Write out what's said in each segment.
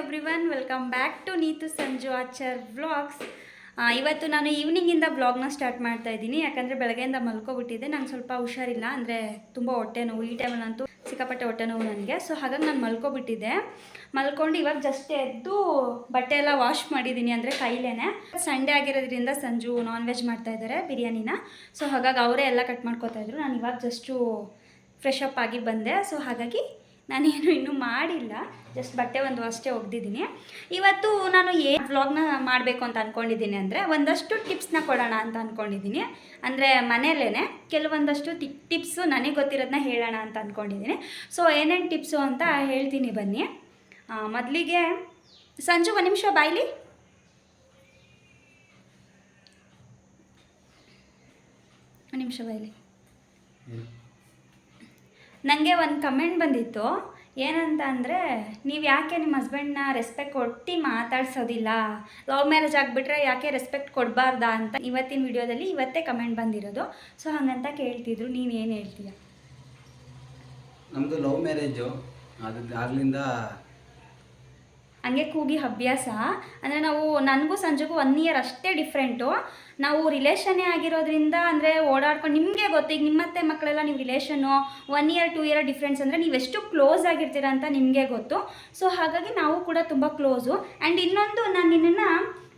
Everyone welcome back to Neetu Sanju Achar vlogs ಇವತ್ತು ನಾನು ಈವ್ನಿಂಗಿಂದ ಬ್ಲಾಗ್ನ start ಮಾಡ್ತಾ ಇದ್ದೀನಿ. ಯಾಕಂದರೆ ಬೆಳಗ್ಗೆಯಿಂದ ಮಲ್ಕೊಬಿಟ್ಟಿದ್ದೆ. ನಂಗೆ ಸ್ವಲ್ಪ ಹುಷಾರಿಲ್ಲ. ಅಂದರೆ ತುಂಬ ಹೊಟ್ಟೆ ನೋವು. ಈ ಟೈಮಲ್ಲಂತೂ ಸಿಕ್ಕಾಪಟ್ಟೆ ಹೊಟ್ಟೆ ನೋವು ನನಗೆ. ಸೊ ಹಾಗಾಗಿ ನಾನು ಮಲ್ಕೊಬಿಟ್ಟಿದ್ದೆ. ಮಲ್ಕೊಂಡು ಇವಾಗ ಜಸ್ಟ್ ಎದ್ದು ಬಟ್ಟೆ ಎಲ್ಲ ವಾಶ್ ಮಾಡಿದ್ದೀನಿ ಅಂದರೆ ಕೈಲೇನೆ. ಸಂಡೇ ಆಗಿರೋದ್ರಿಂದ ಸಂಜು ನಾನ್ ವೆಜ್ ಮಾಡ್ತಾ ಇದ್ದಾರೆ ಬಿರಿಯಾನಿನ. ಸೊ ಹಾಗಾಗಿ ಅವರೇ ಎಲ್ಲ ಕಟ್ ಮಾಡ್ಕೋತಾ ಇದ್ರು. ನಾನು ಇವಾಗ ಜಸ್ಟು ಫ್ರೆಶ್ ಅಪ್ ಆಗಿ ಬಂದೆ. ಸೊ ಹಾಗಾಗಿ ನಾನೇನು ಇನ್ನೂ ಮಾಡಿಲ್ಲ ಜಸ್ಟ್ ಬಟ್ಟೆ ಒಂದು ಅಷ್ಟೇ ಒಗ್ದಿದ್ದೀನಿ. ಇವತ್ತು ನಾನು ಏನು ವ್ಲಾಗ್ನ ಮಾಡಬೇಕು ಅಂತ ಅಂದ್ಕೊಂಡಿದ್ದೀನಿ ಅಂದರೆ ಒಂದಷ್ಟು ಟಿಪ್ಸ್ನ ಕೊಡೋಣ ಅಂತ ಅಂದ್ಕೊಂಡಿದ್ದೀನಿ ಅಂದರೆ ಮನೆಯಲ್ಲೇ ಕೆಲವೊಂದಷ್ಟು ಟಿ ಟಿಪ್ಸು ನನಗೆ ಗೊತ್ತಿರೋದನ್ನ ಹೇಳೋಣ ಅಂತ ಅಂದ್ಕೊಂಡಿದ್ದೀನಿ ಸೊ ಏನೇನು ಟಿಪ್ಸು ಅಂತ ಹೇಳ್ತೀನಿ ಬನ್ನಿ. ಮೊದಲಿಗೆ ಸಂಜು ಒಂದು ನಿಮಿಷ ಬಾಯ್ಲಿ. ಒಂದು ನಿಮಿಷ ಬಾಯ್ಲಿ. ನನಗೆ ಒಂದು ಕಮೆಂಟ್ ಬಂದಿತ್ತು. ಏನಂತ ಅಂದರೆ ನೀವು ಯಾಕೆ ನಿಮ್ಮ ಹಸ್ಬೆಂಡ್ನ ರೆಸ್ಪೆಕ್ಟ್ ಕೊಟ್ಟು ಮಾತಾಡ್ಸೋದಿಲ್ಲ? ಲವ್ ಮ್ಯಾರೇಜ್ ಆಗಿಬಿಟ್ರೆ ಯಾಕೆ ರೆಸ್ಪೆಕ್ಟ್ ಕೊಡಬಾರ್ದಾ? ಅಂತ ಇವತ್ತಿನ ವಿಡಿಯೋದಲ್ಲಿ ಇವತ್ತೇ ಕಮೆಂಟ್ ಬಂದಿರೋದು. ಸೊ ಹಾಗಂತ ಕೇಳ್ತಿದ್ರು. ನೀನು ಏನು ಹೇಳ್ತೀಯ? ನಮ್ಮದು ಲವ್ ಮ್ಯಾರೇಜು ಅದು ಆಗ್ಲಿಂದ ಹಂಗೆ ಕೂಗಿ ಅಭ್ಯಾಸ. ಅಂದರೆ ನಾವು ನನಗೂ ಸಂಜೆಗೂ ಒನ್ ಇಯರ್ ಅಷ್ಟೇ ಡಿಫ್ರೆಂಟು ನಾವು ರಿಲೇಷನ್ನೇ ಆಗಿರೋದ್ರಿಂದ ಅಂದರೆ ಓಡಾಡ್ಕೊಂಡು ನಿಮಗೆ ಗೊತ್ತು ಈಗ ನಿಮ್ಮತ್ತೆ ಮಕ್ಕಳೆಲ್ಲ ನೀವು relation one year two year difference ಅಂದರೆ ನೀವು ಎಷ್ಟು ಕ್ಲೋಸ್ ಆಗಿರ್ತೀರ ಅಂತ ನಿಮಗೆ ಗೊತ್ತು. ಸೊ ಹಾಗಾಗಿ ನಾವು ಕೂಡ ತುಂಬ ಕ್ಲೋಸು ಆ್ಯಂಡ್ ಇನ್ನೊಂದು ನಾನು ನಿನ್ನನ್ನು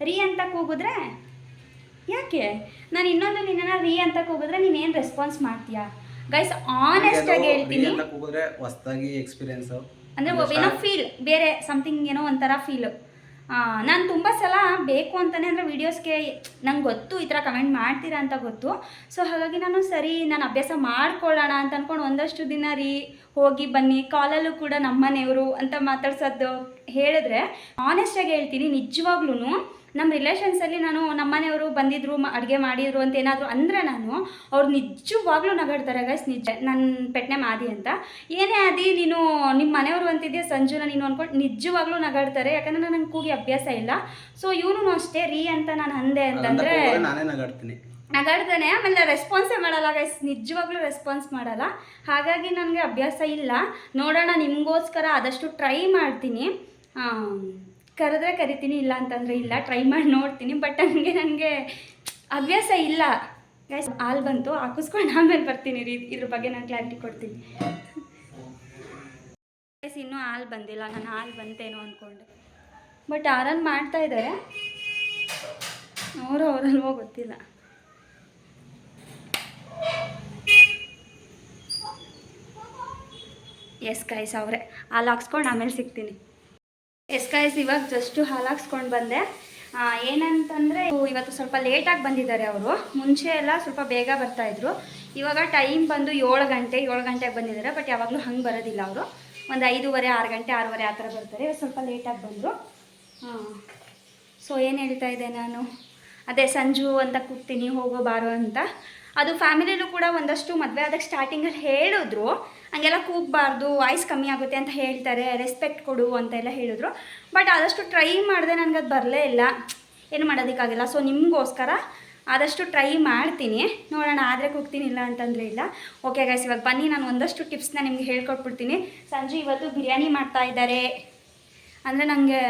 ರೀ ಅಂತ ಕೂಗಿದ್ರೆ ಯಾಕೆ? ನಾನು ಇನ್ನೊಂದು ನಿನ್ನನ್ನು ರೀ ಅಂತ ಕೂಗಿದ್ರೆ ನೀನೇನು ರೆಸ್ಪಾನ್ಸ್ ಮಾಡ್ತೀಯಾ? ಗೈಸ್ ಆನೆಸ್ಟಾಗಿ ಹೇಳ್ತೀನಿ. ಹೊಸ್ದಾಗಿ ಎಕ್ಸ್ಪೀರಿಯನ್ಸು ಅಂದರೆ ಏನೋ ಫೀಲ್ ಬೇರೆ ಸಮಥಿಂಗ್ ಏನೋ ಒಂಥರ ಫೀಲು ನಾನು ತುಂಬ ಸಲ ಬೇಕು ಅಂತಲೇ ಅಂದರೆ ವೀಡಿಯೋಸ್ಗೆ ನಂಗೆ ಗೊತ್ತು ಈ ಥರ ಕಮೆಂಟ್ ಮಾಡ್ತೀರಾ ಅಂತ ಗೊತ್ತು. ಸೊ ಹಾಗಾಗಿ ನಾನು ಸರಿ ನಾನು ಅಭ್ಯಾಸ ಮಾಡ್ಕೊಳ್ಳೋಣ ಅಂತ ಅಂದ್ಕೊಂಡು ಒಂದಷ್ಟು ದಿನ ರೀ ಹೋಗಿ ಬನ್ನಿ. ಕಾಲಲ್ಲೂ ಕೂಡ ನಮ್ಮನೆಯವರು ಅಂತ ಮಾತಾಡ್ಸೋದು ಹೇಳಿದ್ರೆ ಆನೆಸ್ಟಾಗಿ ಹೇಳ್ತೀನಿ ನಿಜವಾಗ್ಲೂ ನಮ್ಮ ರಿಲೇಷನ್ಸಲ್ಲಿ ನಾನು ನಮ್ಮ ಮನೆಯವರು ಬಂದಿದ್ರು ಅಡುಗೆ ಮಾಡಿದ್ರು ಅಂತ ಏನಾದರೂ ಅಂದರೆ ನಾನು ಅವ್ರು ನಿಜವಾಗ್ಲೂ ನಗಾಡ್ತಾರೆ ಗೈಸ್ ನಿಜ ನನ್ನ ಪೆಟ್ನೆ ಮಾದಿ ಅಂತ. ಏನೇ ಆದಿ ನೀನು ನಿಮ್ಮ ಮನೆಯವರು ಅಂತಿದ್ದೆ ಸಂಜುನ ನೀನು ಅಂದ್ಕೊಂಡು ನಿಜವಾಗ್ಲೂ ನಗಾಡ್ತಾರೆ. ಯಾಕಂದರೆ ನನಗೆ ಕೂಗಿ ಅಭ್ಯಾಸ ಇಲ್ಲ. ಸೊ ಇವನು ಅಷ್ಟೇ ರೀ ಅಂತ ನಾನು ಅಂದೆ ಅಂತಂದರೆ ನಾನೇ ನಗಾಡ್ತೀನಿ. ನಗಾಡ್ತಾನೆ. ಆಮೇಲೆ ರೆಸ್ಪಾನ್ಸೇ ಮಾಡಲ್ಲ ಗೈಸ್ ನಿಜವಾಗ್ಲೂ ರೆಸ್ಪಾನ್ಸ್ ಮಾಡಲ್ಲ. ಹಾಗಾಗಿ ನನಗೆ ಅಭ್ಯಾಸ ಇಲ್ಲ. ನೋಡೋಣ ನಿಮಗೋಸ್ಕರ ಆದಷ್ಟು ಟ್ರೈ ಮಾಡ್ತೀನಿ. ಕರೆದ್ರೆ ಕರಿತೀನಿ, ಇಲ್ಲ ಅಂತಂದರೆ ಇಲ್ಲ. ಟ್ರೈ ಮಾಡಿ ನೋಡ್ತೀನಿ ಬಟ್ ನನಗೆ ನನಗೆ ಅಭ್ಯಾಸ ಇಲ್ಲ. ಗೈಸ್ ಹಾಲು ಬಂತು, ಹಾಕಿಸ್ಕೊಂಡು ಆಮೇಲೆ ಬರ್ತೀನಿ. ರೀ ಇದ್ರ ಬಗ್ಗೆ ನಾನು ಕ್ಲಾರಿಟಿ ಕೊಡ್ತೀನಿ. ಗೈಸ್ ಇನ್ನೂ ಹಾಲು ಬಂದಿಲ್ಲ. ನಾನು ಹಾಲು ಬಂತೇನೋ ಅಂದ್ಕೊಂಡೆ ಬಟ್ ಆರನ್ ಮಾಡ್ತಾ ಇದ್ದಾರೆ ಅವರು ಅವರಲ್ವೋ ಗೊತ್ತಿಲ್ಲ. ಎಸ್ ಗೈಸ್ ಅವರೇ. ಹಾಲು ಹಾಕ್ಸ್ಕೊಂಡು ಆಮೇಲೆ ಸಿಗ್ತೀನಿ. ಎಸ್ ಕಾಯ್ಸ್ ಇವಾಗ ಜಸ್ಟು ಹಾಲು ಹಾಕ್ಸ್ಕೊಂಡು ಬಂದೆ. ಏನಂತಂದರೆ ಇವತ್ತು ಸ್ವಲ್ಪ ಲೇಟಾಗಿ ಬಂದಿದ್ದಾರೆ ಅವರು. ಮುಂಚೆ ಎಲ್ಲ ಸ್ವಲ್ಪ ಬೇಗ ಬರ್ತಾಯಿದ್ರು ಇವಾಗ ಟೈಮ್ ಬಂದು ಏಳು ಗಂಟೆ, ಏಳು ಗಂಟೆಗೆ ಬಂದಿದ್ದಾರೆ ಬಟ್ ಯಾವಾಗಲೂ ಹಂಗೆ ಬರೋದಿಲ್ಲ ಅವರು. ಒಂದು ಐದೂವರೆ, ಆರು ಗಂಟೆ, ಆರೂವರೆ ಆ ಥರ ಬರ್ತಾರೆ. ಇವಾಗ ಸ್ವಲ್ಪ ಲೇಟಾಗಿ ಬಂದರು. ಹಾಂ ಸೊ ಏನು ಹೇಳ್ತಾ ಇದ್ದೆ ನಾನು? ಅದೇ ಸಂಜು ಅಂತ ಕೂತೀನಿ, ಹೋಗೋ, ಬಾರೋ ಅಂತ. ಅದು ಫ್ಯಾಮಿಲಿಯಲ್ಲೂ ಕೂಡ ಒಂದಷ್ಟು ಮದುವೆ ಆದಾಗ ಸ್ಟಾರ್ಟಿಂಗಲ್ಲಿ ಹೇಳಿದ್ರು. ಹಂಗೆಲ್ಲ ಕೂಗಬಾರ್ದು ವಾಯ್ಸ್ ಕಮ್ಮಿ ಆಗುತ್ತೆ ಅಂತ ಹೇಳ್ತಾರೆ ರೆಸ್ಪೆಕ್ಟ್ ಕೊಡು ಅಂತೆಲ್ಲ ಹೇಳಿದ್ರು. ಬಟ್ ಆದಷ್ಟು ಟ್ರೈ ಮಾಡಿದೆ ನನಗೆ ಅದು ಬರಲೇ ಇಲ್ಲ. ಏನು ಮಾಡೋದಕ್ಕಾಗಿಲ್ಲ. ಸೊ ನಿಮಗೋಸ್ಕರ ಆದಷ್ಟು ಟ್ರೈ ಮಾಡ್ತೀನಿ. ನೋಡೋಣ, ಆದರೆ ಕೂಗ್ತೀನಿ ಇಲ್ಲ ಅಂತಂದರೆ ಇಲ್ಲ. ಓಕೆ ಗೈಸ್ ಇವಾಗ ಬನ್ನಿ, ನಾನು ಒಂದಷ್ಟು ಟಿಪ್ಸ್ನ ನಿಮಗೆ ಹೇಳ್ಕೊಟ್ಬಿಡ್ತೀನಿ. ಸಂಜೆ ಇವತ್ತು ಬಿರಿಯಾನಿ ಮಾಡ್ತಾ ಇದ್ದಾರೆ. ಅಂದರೆ ನನಗೆ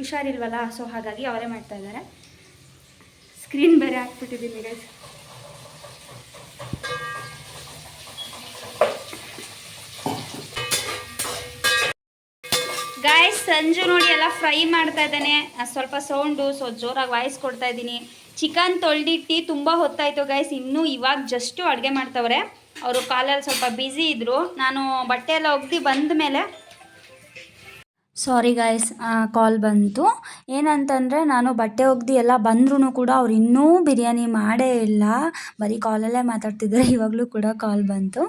ಹುಷಾರಿಲ್ವಲ್ಲ ಸೊ ಹಾಗಾಗಿ ಅವರೇ ಮಾಡ್ತಾ ಇದ್ದಾರೆ. ಸ್ಕ್ರೀನ್ ಬೇರೆ ಹಾಕ್ಬಿಟ್ಟಿದ್ದೀನಿ ಗೈಸ್ ಗಾಯ್ಸ್ ಸಂಜು ನೋಡಿ ಎಲ್ಲ ಫ್ರೈ ಮಾಡ್ತಾ ಇದ್ದಾನೆ. ಸ್ವಲ್ಪ ಸೌಂಡು ಸೊ ಜೋರಾಗಿ ವಾಯ್ಸ್ ಕೊಡ್ತಾ ಇದ್ದೀನಿ. ಚಿಕನ್ ತೊಳ್ದಿಟ್ಟು ತುಂಬ ಹೊತ್ತಾಯಿತು ಗಾಯ್ಸ್ ಇನ್ನೂ ಇವಾಗ ಜಸ್ಟು ಅಡುಗೆ ಮಾಡ್ತವ್ರೆ. ಅವರು ಕಾಲಲ್ಲಿ ಸ್ವಲ್ಪ ಬ್ಯುಸಿ ಇದ್ದರು ನಾನು ಬಟ್ಟೆ ಎಲ್ಲ ಒಗ್ದು ಬಂದ ಮೇಲೆ ಸಾರಿ ಗಾಯ್ಸ್ ಕಾಲ್ ಬಂತು. ಏನಂತಂದರೆ ನಾನು ಬಟ್ಟೆ ಒಗ್ದು ಎಲ್ಲ ಬಂದ್ರೂ ಕೂಡ ಅವ್ರು ಇನ್ನೂ ಬಿರಿಯಾನಿ ಮಾಡೇ ಇಲ್ಲ. ಬರೀ ಕಾಲಲ್ಲೇ ಮಾತಾಡ್ತಿದ್ದಾರೆ, ಇವಾಗಲೂ ಕೂಡ ಕಾಲ್ ಬಂತು.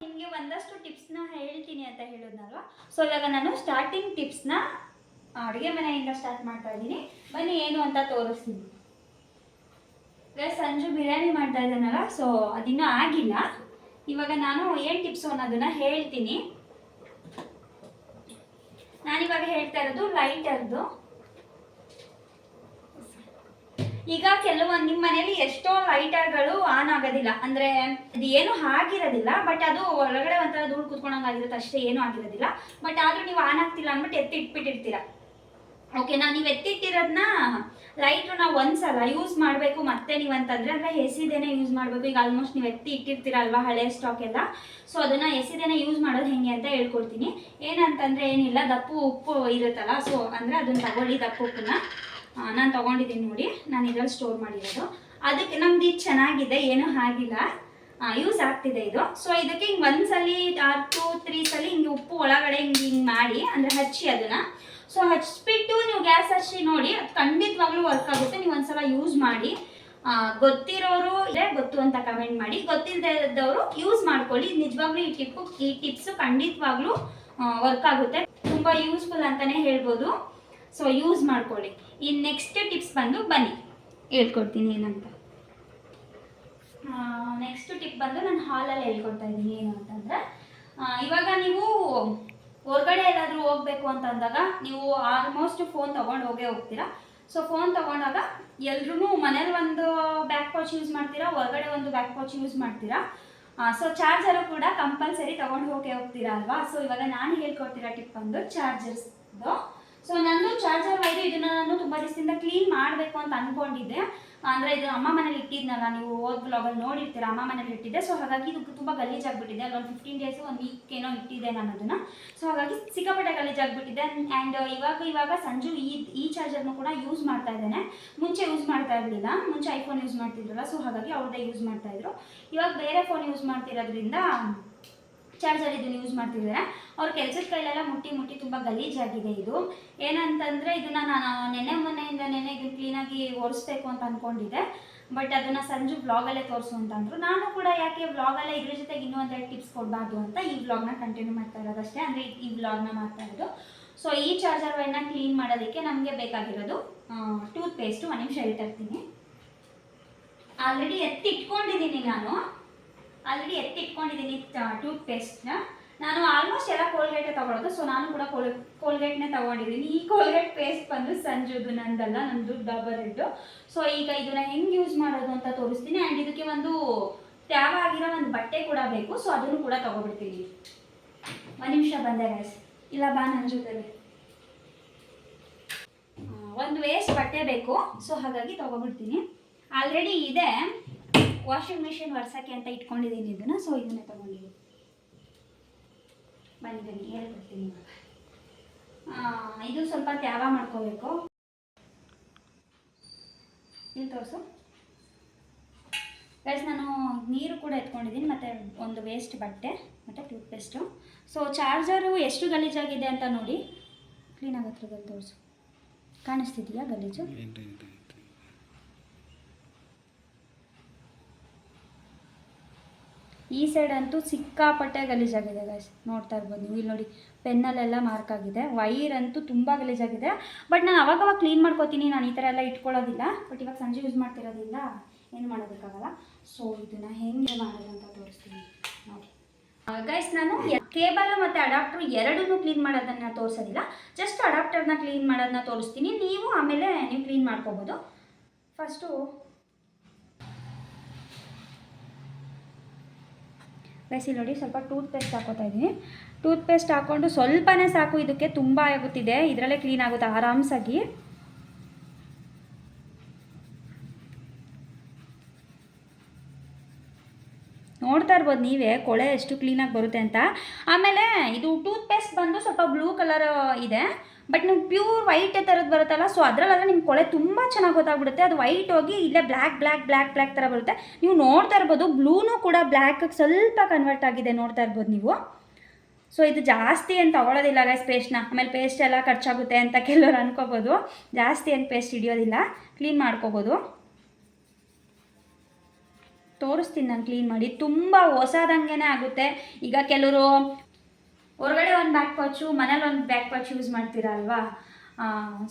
ನಿಮಗೆ ಒಂದಷ್ಟು ಟಿಪ್ಸ್ನ ಹೇಳ್ತೀನಿ ಅಂತ ಹೇಳಿದ್ನಲ್ವ ಸೊ ಇವಾಗ ನಾನು ಸ್ಟಾರ್ಟಿಂಗ್ ಟಿಪ್ಸ್ನ ಅಡುಗೆ ಮನೆಯಿಂದ ಸ್ಟಾರ್ಟ್ ಮಾಡ್ತಾ ಇದ್ದೀನಿ. ಬನ್ನಿ, ಏನು ಅಂತ ತೋರಿಸ್ತೀನಿ. ಸಂಜು ಬಿರಿಯಾನಿ ಮಾಡ್ತಾ ಇದ್ದಾನಲ್ಲ ಸೊ ಅದಿನ್ನೂ ಆಗಿಲ್ಲ. ಇವಾಗ ನಾನು ಏನು ಟಿಪ್ಸು ಅನ್ನೋದನ್ನ ಹೇಳ್ತೀನಿ. ನಾನಿವಾಗ ಹೇಳ್ತಾ ಇರೋದು ಲೈಟರ್ದು ಈಗ ಕೆಲವೊಂದು ನಿಮ್ಮ ಮನೇಲಿ ಎಷ್ಟೋ ಲೈಟರ್ಗಳು ಆನ್ ಆಗೋದಿಲ್ಲ. ಅಂದ್ರೆ ಅದು ಏನು ಆಗಿರೋದಿಲ್ಲ, ಬಟ್ ಅದು ಒಳಗಡೆ ಒಂಥರ ಧೂಳು ಕುತ್ಕೊಂಡಂಗಾಗಿರುತ್ತೆ, ಅಷ್ಟೇ ಏನು ಆಗಿರೋದಿಲ್ಲ. ಬಟ್ ಆದ್ರೂ ನೀವು ಆನ್ ಆಗ್ತಿಲ್ಲ ಅಂದ್ಬಿಟ್ಟು ಎತ್ತಿ ಇಟ್ಬಿಟ್ಟಿರ್ತೀರ. ಓಕೆನಾ? ನೀವು ಎತ್ತಿಟ್ಟಿರೋದನ್ನ ಲೈಟ್ ನಾವು ಒಂದ್ಸಲ ಯೂಸ್ ಮಾಡಬೇಕು ಮತ್ತೆ ನೀವು ಅಂತಂದ್ರೆ ಅಂದ್ರೆ ಎಸಿದೇನೆ ಯೂಸ್ ಮಾಡಬೇಕು. ಈಗ ಆಲ್ಮೋಸ್ಟ್ ನೀವು ಎತ್ತಿ ಇಟ್ಟಿರ್ತೀರ ಅಲ್ವಾ ಹಳೆ ಸ್ಟಾಕ್ ಎಲ್ಲ? ಸೊ ಅದನ್ನ ಎಸಿದೇನೆ ಯೂಸ್ ಮಾಡೋದು ಹೆಂಗೆ ಅಂತ ಹೇಳ್ಕೊಡ್ತೀನಿ. ಏನಂತಂದ್ರೆ ಏನಿಲ್ಲ, ದಪ್ಪು ಉಪ್ಪು ಇರುತ್ತಲ್ಲ, ಸೊ ಅಂದ್ರೆ ಅದನ್ನ ತಗೊಳ್ಳಿ ದಪ್ಪು ಉಪ್ಪನ್ನ. ನಾನು ತಗೊಂಡಿದ್ದೀನಿ ನೋಡಿ. ನಾನು ಇದರಲ್ಲಿ ಸ್ಟೋರ್ ಮಾಡಿರೋದು. ಅದಕ್ಕೆ ನಮ್ದು ಇದು ಚೆನ್ನಾಗಿದೆ, ಏನೂ ಆಗಿಲ್ಲ. ಯೂಸ್ ಆಗ್ತಿದೆ ಇದು. ಸೊ ಇದಕ್ಕೆ ಹಿಂಗೆ ಒಂದ್ಸಲಿ ಟು ತ್ರೀ ಸಲ ಹಿಂಗೆ ಉಪ್ಪು ಒಳಗಡೆ ಹಿಂಗೆ ಹಿಂಗೆ ಮಾಡಿ, ಅಂದರೆ ಹಚ್ಚಿ ಅದನ್ನು. ಸೊ ಹಚ್ಬಿಟ್ಟು ನೀವು ಗ್ಯಾಸ್ ಹಚ್ಚಿ ನೋಡಿ, ಅದು ಖಂಡಿತವಾಗ್ಲೂ ವರ್ಕ್ ಆಗುತ್ತೆ. ನೀವು ಒಂದ್ಸಲ ಯೂಸ್ ಮಾಡಿ. ಗೊತ್ತಿರೋರು ಇದೆ, ಗೊತ್ತು ಅಂತ ಕಮೆಂಟ್ ಮಾಡಿ. ಗೊತ್ತಿಲ್ಲದವರು ಯೂಸ್ ಮಾಡ್ಕೊಳ್ಳಿ. ನಿಜವಾಗ್ಲೂ ಈ ಟಿಪ್ಪು ಈ ಟಿಪ್ಸು ಖಂಡಿತವಾಗ್ಲೂ ವರ್ಕ್ ಆಗುತ್ತೆ. ತುಂಬ ಯೂಸ್ಫುಲ್ ಅಂತಲೇ ಹೇಳ್ಬೋದು. ಸೊ ಯೂಸ್ ಮಾಡ್ಕೊಳ್ಳಿ. ಈ ನೆಕ್ಸ್ಟ್ ಟಿಪ್ಸ್ ಬಂದು ಬನ್ನಿ. ಹೇಳ್ಕೊಡ್ತೀನಿ ಏನಂತ. ನೆಕ್ಸ್ಟ್ ಟಿಪ್ ಬಂದು ನಾನು ಹಾಲಲ್ಲಿ ಹೇಳ್ಕೊಡ್ತಾ ಇದ್ದೀನಿ ಏನು ಅಂತಂದರೆ ಇವಾಗ ನೀವು ಹೊರಗಡೆ ಎಲ್ಲಾದರೂ ಹೋಗ್ಬೇಕು ಅಂತಂದಾಗ ನೀವು ಆಲ್ಮೋಸ್ಟ್ ಫೋನ್ ತೊಗೊಂಡು ಹೋಗೇ ಹೋಗ್ತೀರಾ. ಸೊ ಫೋನ್ ತೊಗೊಂಡಾಗ ಎಲ್ರೂ ಮನೇಲಿ ಒಂದು ಬ್ಯಾಕ್ ಪಾಚ್ ಯೂಸ್ ಮಾಡ್ತೀರಾ, ಹೊರಗಡೆ ಒಂದು ಬ್ಯಾಕ್ ಪಾಚ್ ಯೂಸ್ ಮಾಡ್ತೀರಾ. ಸೊ ಚಾರ್ಜರು ಕೂಡ ಕಂಪಲ್ಸರಿ ತೊಗೊಂಡು ಹೋಗೇ ಹೋಗ್ತೀರಾ ಅಲ್ವಾ? ಸೊ ಇವಾಗ ನಾನು ಹೇಳ್ಕೊಡ್ತೀರಾ ಟಿಪ್ ಬಂದು ಚಾರ್ಜರ್ಸ್ದು ಸೊ ನಂದು ಚಾರ್ಜರ್ ವೈರು ಇದನ್ನ ನಾನು ತುಂಬ ದಿವಸದಿಂದ ಕ್ಲೀನ್ ಮಾಡಬೇಕು ಅಂತ ಅಂದ್ಕೊಂಡಿದ್ದೆ ಅಂದರೆ ಇದು ಅಮ್ಮ ಮನೇಲಿ ಇಟ್ಟಿದ್ನಲ್ಲ, ನೀವು ಓದ್ ಬ್ಲಾಗಲ್ಲಿ ನೋಡಿರ್ತೀರ, ಅಮ್ಮ ಮನೇಲಿ ಇಟ್ಟಿದ್ದೆ. ಸೊ ಹಾಗಾಗಿ ಇದು ತುಂಬ ಗಲೀಜಾಗ್ಬಿಟ್ಟಿದೆ ಅಲ್ಲೊಂದು ಫಿಫ್ಟೀನ್ ಡೇಸು ಒಂದು ವೀಕ್ ಏನೋ ಇಟ್ಟಿದ್ದೆ ನಾನು ಅದನ್ನು. ಸೊ ಹಾಗಾಗಿ ಸಿಕ್ಕಾಪಟ್ಟೆ ಗಲೀಜಾಗ್ಬಿಟ್ಟಿದೆ ಆ್ಯಂಡ್ ಇವಾಗ ಇವಾಗ ಸಂಜು ಈ ಈ ಚಾರ್ಜರ್ನು ಕೂಡ ಯೂಸ್ ಮಾಡ್ತಾ ಇದ್ದೇನೆ. ಮುಂಚೆ ಯೂಸ್ ಮಾಡ್ತಾ ಇರಲಿಲ್ಲ. ಮುಂಚೆ ಐಫೋನ್ ಯೂಸ್ ಮಾಡ್ತಿದ್ರಲ್ಲ ಸೊ ಹಾಗಾಗಿ ಅವ್ರದ್ದೇ ಯೂಸ್ ಮಾಡ್ತಾ ಇದ್ರು. ಇವಾಗ ಬೇರೆ ಫೋನ್ ಯೂಸ್ ಮಾಡ್ತಿರೋದ್ರಿಂದ ಚಾರ್ಜರ್ ಇದನ್ನು ಯೂಸ್ ಮಾಡ್ತಿದ್ದಾರೆ. ಅವ್ರ ಕೆಲಸದ ಕೈಲೆಲ್ಲ ಮುಟ್ಟಿ ಮುಟ್ಟಿ ತುಂಬ ಗಲೀಜಾಗಿದೆ ಇದು. ಏನಂತಂದರೆ ಇದನ್ನ ನಾನು ನೆನೆ ಮೊನ್ನೆಯಿಂದ ನೆನೆ ಇದು ಕ್ಲೀನಾಗಿ ಒರೆಸ್ಬೇಕು ಅಂತ ಅಂದ್ಕೊಂಡಿದ್ದೆ ಬಟ್ ಅದನ್ನು ಸಂಜು ವ್ಲಾಗಲ್ಲೇ ತೋರಿಸು ಅಂತ ಅಂದರು. ನಾನು ಕೂಡ ಯಾಕೆ ವ್ಲಾಗಲ್ಲೇ ಇದ್ರ ಜೊತೆಗೆ ಇನ್ನೂ ಒಂದೆರಡು ಟಿಪ್ಸ್ ಕೊಡಬಾರ್ದು ಅಂತ ಈ ವ್ಲಾಗ್ನ ಕಂಟಿನ್ಯೂ ಮಾಡ್ತಾ ಇರೋದಷ್ಟೇ. ಅಂದರೆ ಈ ವ್ಲಾಗ್ನ ಮಾಡ್ತಾ ಇರೋದು. ಸೊ ಈ ಚಾರ್ಜರ್ ಕ್ಲೀನ್ ಮಾಡೋದಕ್ಕೆ ನಮಗೆ ಬೇಕಾಗಿರೋದು ಟೂತ್ ಪೇಸ್ಟು ಒಂದು ನಿಮಿಷ ಹೇಳ್ತಾ ಇರ್ತೀನಿ. ಆಲ್ರೆಡಿ ಎತ್ತಿ ಇಟ್ಕೊಂಡಿದ್ದೀನಿ ನಾನು. ಆಲ್ರೆಡಿ ಎತ್ತಿ ಇಟ್ಕೊಂಡಿದ್ದೀನಿ ಟೂತ್ ಪೇಸ್ಟ್ನ ನಾನು ಆಲ್ಮೋಸ್ಟ್ ಎಲ್ಲ ಕೋಲ್ಗೇಟೇ ತಗೊಳ್ಳೋದು ಸೊ ನಾನು ಕೂಡ ಕೋಲ್ ಕೋಲ್ಗೇಟ್ನೇ ತಗೊಂಡಿದ್ದೀನಿ ಈ ಕೋಲ್ಗೇಟ್ ಪೇಸ್ಟ್ ಬಂದು ಸಂಜುದು, ನಂದಲ್ಲ, ನಂದು ಡಬಲ್ ಇದ್ದು ಸೊ ಈಗ ಇದನ್ನ ಹೆಂಗೆ ಯೂಸ್ ಮಾಡೋದು ಅಂತ ತೋರಿಸ್ತೀನಿ. ಆ್ಯಂಡ್ ಇದಕ್ಕೆ ಒಂದು ತ್ಯಾವ ಆಗಿರೋ ಒಂದು ಬಟ್ಟೆ ಕೂಡ ಬೇಕು ಸೊ ಅದನ್ನು ಕೂಡ ತಗೊಬಿಡ್ತೀನಿ. ಒಂದು ನಿಮಿಷ ಬಂದೆ ಗೈಸ್ ಇಲ್ಲ, ಬಾ ನನ್ನ ಜೊತೆಲಿ ಒಂದು ವೇಸ್ಟ್ ಬಟ್ಟೆ ಬೇಕು ಸೊ ಹಾಗಾಗಿ ತಗೊಬಿಡ್ತೀನಿ. ಆಲ್ರೆಡಿ ಇದೆ. ವಾಷಿಂಗ್ ಮಿಷಿನ್ ಒರ್ಸಕ್ಕೆ ಅಂತ ಇಟ್ಕೊಂಡಿದ್ದೀನಿ ಇದನ್ನು. ಸೊ ಇದನ್ನೇ ತಗೊಂಡಿದ್ದೀನಿ ಬನ್ನಿ ಬನ್ನಿ ಹೇಳ್ಕೊಡ್ತೀನಿ ಇದು ಸ್ವಲ್ಪ ತ್ಯಾವ ಮಾಡ್ಕೋಬೇಕು. ಇಲ್ಲಿ ತೋರಿಸು. ಗೈಸ್ ನಾನು ನೀರು ಕೂಡ ಎತ್ಕೊಂಡಿದ್ದೀನಿ, ಮತ್ತು ಒಂದು ವೇಸ್ಟ್ ಬಟ್ಟೆ, ಮತ್ತು ಟೂತ್ಪೇಸ್ಟು ಸೊ ಚಾರ್ಜರು ಎಷ್ಟು ಗಲೀಜಾಗಿದೆ ಅಂತ ನೋಡಿ. ಕ್ಲೀನಾಗಿ ಬಂದು ತೋರಿಸು. ಕಾಣಿಸ್ತಿದೆಯಾ ಗಲೀಜು? ಈ ಸೈಡ್ ಅಂತೂ ಸಿಕ್ಕಾಪಟ್ಟೆ ಗಲೀಜಾಗಿದೆ ಗೈಸ್ ನೋಡ್ತಾ ಇರ್ಬೋದು ನೀವು. ಇಲ್ಲಿ ನೋಡಿ ಪೆನ್ನಲ್ಲೆಲ್ಲ ಮಾರ್ಕ್ ಆಗಿದೆ. ವೈರ್ ಅಂತೂ ತುಂಬ ಗಲೀಜಾಗಿದೆ. ಬಟ್ ನಾನು ಅವಾಗವಾಗ ಕ್ಲೀನ್ ಮಾಡ್ಕೋತೀನಿ. ನಾನು ಈ ಥರ ಎಲ್ಲ ಇಟ್ಕೊಳ್ಳೋದಿಲ್ಲ. ಬಟ್ ಇವಾಗ ಸಂಜೆ ಯೂಸ್ ಮಾಡ್ತಿರೋದ್ರಿಂದ ಏನು ಮಾಡೋದಕ್ಕಾಗಲ್ಲ. ಸೊ ಇದನ್ನು ಹೆಂಗೆ ಮಾಡೋದು ಅಂತ ತೋರಿಸ್ತೀನಿ. ನೋಡಿ. ಗೈಸ್ ನಾನು ಕೇಬಲ್ ಮತ್ತು ಅಡಾಪ್ಟರ್ ಎರಡನ್ನೂ ಕ್ಲೀನ್ ಮಾಡೋದನ್ನು ತೋರಿಸೋದಿಲ್ಲ. ಜಸ್ಟ್ ಅಡಾಪ್ಟರ್ನ ಕ್ಲೀನ್ ಮಾಡೋದನ್ನ ತೋರಿಸ್ತೀನಿ. ನೀವು ಆಮೇಲೆ ನೀವು ಕ್ಲೀನ್ ಮಾಡ್ಕೋಬೋದು. ಫಸ್ಟು ಗೈಸ್ ನೋಡಿ ಸ್ವಲ್ಪ ಟೂತ್ ಪೇಸ್ಟ್ ಹಾಕೋತಾ ಇದ್ದೀನಿ. ಟೂತ್ ಪೇಸ್ಟ್ ಹಾಕ್ಕೊಂಡು ಸ್ವಲ್ಪನೇ ಸಾಕು, ಇದಕ್ಕೆ ತುಂಬ ಆಗುತ್ತಿದೆ. ಇದರಲ್ಲೇ ಕ್ಲೀನ್ ಆಗುತ್ತೆ, ಆರಾಮ್ಸಾಗಿ. ನೋಡ್ತಾ ಇರ್ಬೋದು ನೀವೇ, ಕೊಳೆ ಎಷ್ಟು ಕ್ಲೀನಾಗಿ ಬರುತ್ತೆ ಅಂತ. ಆಮೇಲೆ ಇದು ಟೂತ್ ಪೇಸ್ಟ್ ಬಂದು ಸ್ವಲ್ಪ ಬ್ಲೂ ಕಲರ್ ಇದೆ. ಬಟ್ ನೀವು ಪ್ಯೂರ್ ವೈಟ್ ಥರದ್ದು ಬರುತ್ತಲ್ಲ ಸೊ ಅದರಲ್ಲೆಲ್ಲ ನಿಮ್ಮ ಕೊಳೆ ತುಂಬ ಚೆನ್ನಾಗಿ ಗೊತ್ತಾಗ್ಬಿಡುತ್ತೆ. ಅದು ವೈಟ್ ಹೋಗಿ ಇಲ್ಲೇ ಬ್ಲ್ಯಾಕ್ ಬ್ಲ್ಯಾಕ್ ಬ್ಲ್ಯಾಕ್ ಬ್ಲ್ಯಾಕ್ ಥರ ಬರುತ್ತೆ. ನೀವು ನೋಡ್ತಾ ಇರ್ಬೋದು ಬ್ಲೂನೂ ಕೂಡ ಬ್ಲ್ಯಾಕಿಗೆ ಸ್ವಲ್ಪ ಕನ್ವರ್ಟ್ ಆಗಿದೆ ನೋಡ್ತಾ ಇರ್ಬೋದು ನೀವು. ಸೊ ಇದು ಜಾಸ್ತಿ ಏನು ತಗೊಳ್ಳೋದಿಲ್ಲ ಗೈಸ್ ಪೇಸ್ಟ್ನ ಆಮೇಲೆ ಪೇಸ್ಟ್ ಎಲ್ಲ ಖರ್ಚಾಗುತ್ತೆ ಅಂತ ಕೆಲವರು ಅನ್ಕೋಬೋದು. ಜಾಸ್ತಿ ಏನು ಪೇಸ್ಟ್ ಹಿಡಿಯೋದಿಲ್ಲ ಕ್ಲೀನ್ ಮಾಡ್ಕೋಬೋದು. ತೋರಿಸ್ತೀನಿ ನಾನು ಕ್ಲೀನ್ ಮಾಡಿ. ತುಂಬ ಹೊಸದಂಗೆ ಆಗುತ್ತೆ. ಈಗ ಕೆಲವರು ಹೊರಗಡೆ ಒಂದು ಬ್ಯಾಕ್ ಪಾಚು ಮನೇಲಿ ಒಂದು ಬ್ಯಾಕ್ ಪಾಚ್ ಯೂಸ್ ಮಾಡ್ತೀರಾ ಅಲ್ವಾ?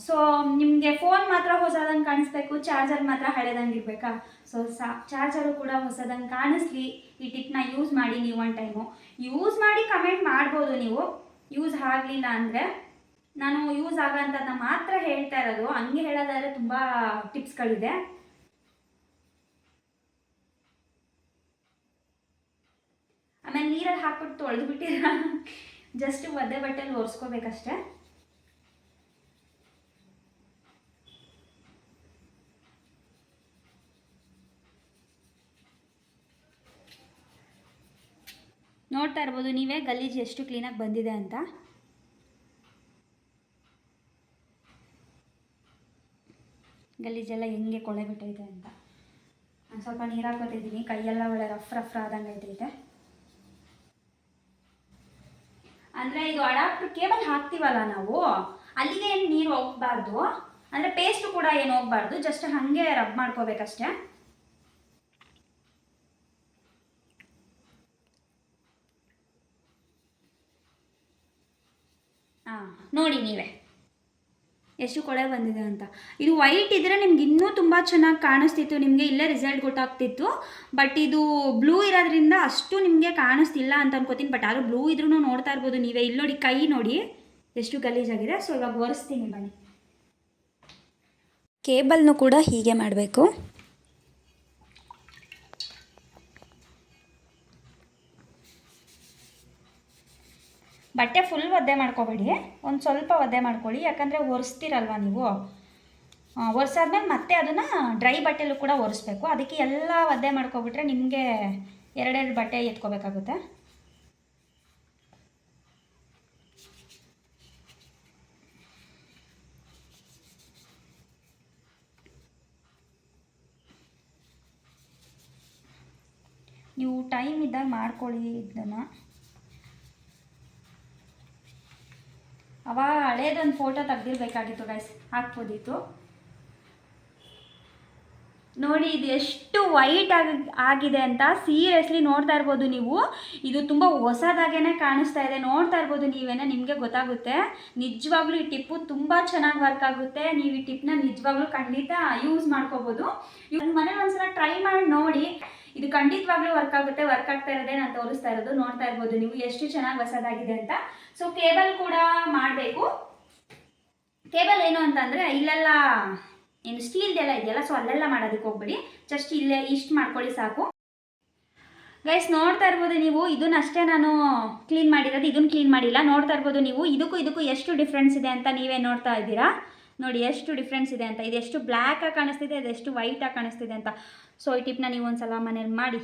ಸೊ ನಿಮಗೆ ಫೋನ್ ಮಾತ್ರ ಹೊಸದಂಗೆ ಕಾಣಿಸ್ಬೇಕು ಚಾರ್ಜರ್ ಮಾತ್ರ ಹಳೆದಂಗೆ ಇರಬೇಕಾ? ಸೊ ಸಾ ಚಾರ್ಜರು ಕೂಡ ಹೊಸದಂಗೆ ಕಾಣಿಸ್ಲಿ, ಈ ಟಿಪ್ನ ಯೂಸ್ ಮಾಡಿ ನೀವು ಒನ್ ಟೈಮು ಯೂಸ್ ಮಾಡಿ ಕಮೆಂಟ್ ಮಾಡ್ಬೋದು ನೀವು. ಯೂಸ್ ಆಗಲಿಲ್ಲ ಅಂದರೆ ನಾನು ಯೂಸ್ ಆಗೋಂಥದ್ದನ್ನ ಮಾತ್ರ ಹೇಳ್ತಾ ಇರೋದು. ಹಂಗೆ ಹೇಳೋದಾದರೆ ತುಂಬ ಟಿಪ್ಸ್ಗಳಿದೆ ಆಮೇಲೆ ನೀರಲ್ಲಿ ಹಾಕ್ಬಿಟ್ಟು ತೊಳೆದು ಬಿಟ್ಟಿರ ಜಸ್ಟ್ ಒದ್ದೆ ಬಟ್ಟೆಲಿ ಒರೆಸ್ಕೋಬೇಕಷ್ಟೆ. ನೋಡ್ತಾ ಇರ್ಬೋದು, ನೀವೇ ಗಲೀಜು ಎಷ್ಟು ಕ್ಲೀನಾಗಿ ಬಂದಿದೆ ಅಂತ. ಗಲೀಜೆಲ್ಲ ಹೆಂಗೆ ಕೊಳೆ ಬಿಟ್ಟೈತೆ ಅಂತ. ನಾನು ಸ್ವಲ್ಪ ನೀರು ಹಾಕೋತಿದ್ದೀನಿ ಕೈಯೆಲ್ಲ ಒಳ್ಳೆ ರಫ್ ರಫ್ ಆದಂಗೆ ಐತೈತೆ ಅಂದರೆ ಇದು ಅಡಾಪ್ಟರ್ ಕೇಬಲ್ ಹಾಕ್ತೀವಲ್ಲ ನಾವು, ಅಲ್ಲಿಗೆ ಏನು ನೀರು ಹೋಗ್ಬಾರ್ದು? ಅಂದರೆ ಪೇಸ್ಟು ಕೂಡ ಏನು ಹೋಗ್ಬಾರ್ದು? ಜಸ್ಟ್ ಹಾಗೆ ರಬ್ ಮಾಡ್ಕೋಬೇಕಷ್ಟೇ? ಹಾಂ, ನೋಡಿ ನೀವೇ. ಎಷ್ಟು ಕೊಳೆ ಬಂದಿದೆ ಅಂತ. ಇದು ವೈಟ್ ಇದ್ದರೆ ನಿಮ್ಗೆ ಇನ್ನೂ ತುಂಬ ಚೆನ್ನಾಗಿ ಕಾಣಿಸ್ತಿತ್ತು. ನಿಮಗೆ ಇಲ್ಲೇ ರಿಸಲ್ಟ್ ಗೊತ್ತಾಗ್ತಿತ್ತು. ಬಟ್ ಇದು ಬ್ಲೂ ಇರೋದ್ರಿಂದ ಅಷ್ಟು ನಿಮಗೆ ಕಾಣಿಸ್ತಿಲ್ಲ ಅಂತ ಅನ್ಕೋತೀನಿ. ಬಟ್ ಆದರೂ ಬ್ಲೂ ಇದ್ರೂ ನೋಡ್ತಾ ಇರ್ಬೋದು ನೀವೇ. ಇಲ್ಲಿ ನೋಡಿ ಕೈ ನೋಡಿ. ಎಷ್ಟು ಗಲೀಜಾಗಿದೆ ಸೊ ಇವಾಗ ಒರೆಸ್ತೀನಿ ಬನ್ನಿ. ಕೇಬಲ್ನು ಕೂಡ ಹೀಗೆ ಮಾಡಬೇಕು. ಬಟ್ಟೆ ಫುಲ್ ಒದ್ದೆ ಮಾಡ್ಕೋಬೇಡಿ. ಒಂದು ಸ್ವಲ್ಪ ಒದ್ದೆ ಮಾಡ್ಕೊಳ್ಳಿ. ಯಾಕಂದರೆ ಒರೆಸ್ತೀರಲ್ವ ನೀವು? ಒರೆಸಾದ್ಮೇಲೆ ಮತ್ತೆ ಅದನ್ನು ಡ್ರೈ ಬಟ್ಟೆಲೂ ಕೂಡ ಒರೆಸ್ಬೇಕು. ಅದಕ್ಕೆ ಎಲ್ಲ ಒದ್ದೆ ಮಾಡ್ಕೊಬಿಟ್ರೆ ನಿಮಗೆ ಎರಡೆರಡು ಬಟ್ಟೆ ಎತ್ಕೋಬೇಕಾಗುತ್ತೆ. ನೀವು ಟೈಮ್ ಇದ್ದಾಗ ಮಾಡ್ಕೊಳ್ಳಿ ಇದನ್ನು. ಅವಾಗ ಹಳೇದೊಂದು ಫೋಟೋ ತೆಗ್ದಿರ್ಬೇಕಾಗಿತ್ತು ಗೈಸ್ ಹಾಕ್ಬೋದಿತ್ತು. ನೋಡಿ, ಇದು ಎಷ್ಟು ವೈಟ್ ಆಗಿ, ಆಗಿದೆ ಅಂತ ಸೀರಿಯಸ್ಲಿ ನೋಡ್ತಾ ಇರ್ಬೋದು ನೀವು. ಇದು ತುಂಬ ಹೊಸದಾಗೇನೆ ಕಾಣಿಸ್ತಾ ಇದೆ. ನೋಡ್ತಾ ಇರ್ಬೋದು ನೀವೇನೆ, ನಿಮಗೆ ಗೊತ್ತಾಗುತ್ತೆ. ನಿಜವಾಗ್ಲೂ ಈ ಟಿಪ್ಪು ತುಂಬ ಚೆನ್ನಾಗಿ ವರ್ಕ್ ಆಗುತ್ತೆ. ನೀವು ಈ ಟಿಪ್ನ ನಿಜವಾಗ್ಲೂ ಖಂಡಿತ ಯೂಸ್ ಮಾಡ್ಕೋಬೋದು. ಇವ್ರ ಮನೇಲಿ ಒಂದ್ಸಲ ಟ್ರೈ ಮಾಡಿ ನೋಡಿ. ಇದು ಖಂಡಿತವಾಗ್ಲೂ ವರ್ಕ್ ಆಗುತ್ತೆ ವರ್ಕ್ ಆಗ್ತಾ ಇರೋದೇ ನಾನು ತೋರಿಸ್ತಾ ಇರೋದು, ನೋಡ್ತಾ ಇರ್ಬೋದು ನೀವು ಎಷ್ಟು ಚೆನ್ನಾಗಿ ಹೊಸದಾಗಿದೆ ಅಂತ. ಸೊ ಕೇಬಲ್ ಕೂಡ ಮಾಡಬೇಕು. ಕೇಬಲ್ ಏನು ಅಂತಂದರೆ ಇಲ್ಲೆಲ್ಲ, ಏನು ಸ್ಟೀಲ್ದೆಲ್ಲ ಇದೆಯಲ್ಲ ಸೊ ಅಲ್ಲೆಲ್ಲ ಮಾಡೋದಕ್ಕೆ ಹೋಗ್ಬೇಡಿ. ಜಸ್ಟ್ ಇಲ್ಲೇ ಇಷ್ಟು ಮಾಡ್ಕೊಳ್ಳಿ ಸಾಕು. ಗೈಸ್ ನೋಡ್ತಾ ಇರ್ಬೋದು ನೀವು ಇದನ್ನಷ್ಟೇ ನಾನು ಕ್ಲೀನ್ ಮಾಡಿರೋದು, ಇದನ್ನು ಕ್ಲೀನ್ ಮಾಡಿಲ್ಲ. ನೋಡ್ತಾ ಇರ್ಬೋದು ನೀವು, ಇದಕ್ಕೂ ಇದಕ್ಕೂ ಎಷ್ಟು ಡಿಫ್ರೆನ್ಸ್ ಇದೆ ಅಂತ ನೀವೇ ನೋಡ್ತಾ ಇದ್ದೀರಾ? ನೋಡಿ ಎಷ್ಟು ಡಿಫ್ರೆನ್ಸ್ ಇದೆ ಅಂತ ಇದೆಷ್ಟು ಬ್ಲ್ಯಾಕಾಗಿ ಕಾಣಿಸ್ತಿದೆ ಇದೆಷ್ಟು ವೈಟಾಗಿ ಕಾಣಿಸ್ತಿದೆ ಅಂತ. ಸೊ ಈ ಟಿಪ್ನ ನೀವು ಒಂದ್ಸಲ ಮನೇಲಿ ಮಾಡಿ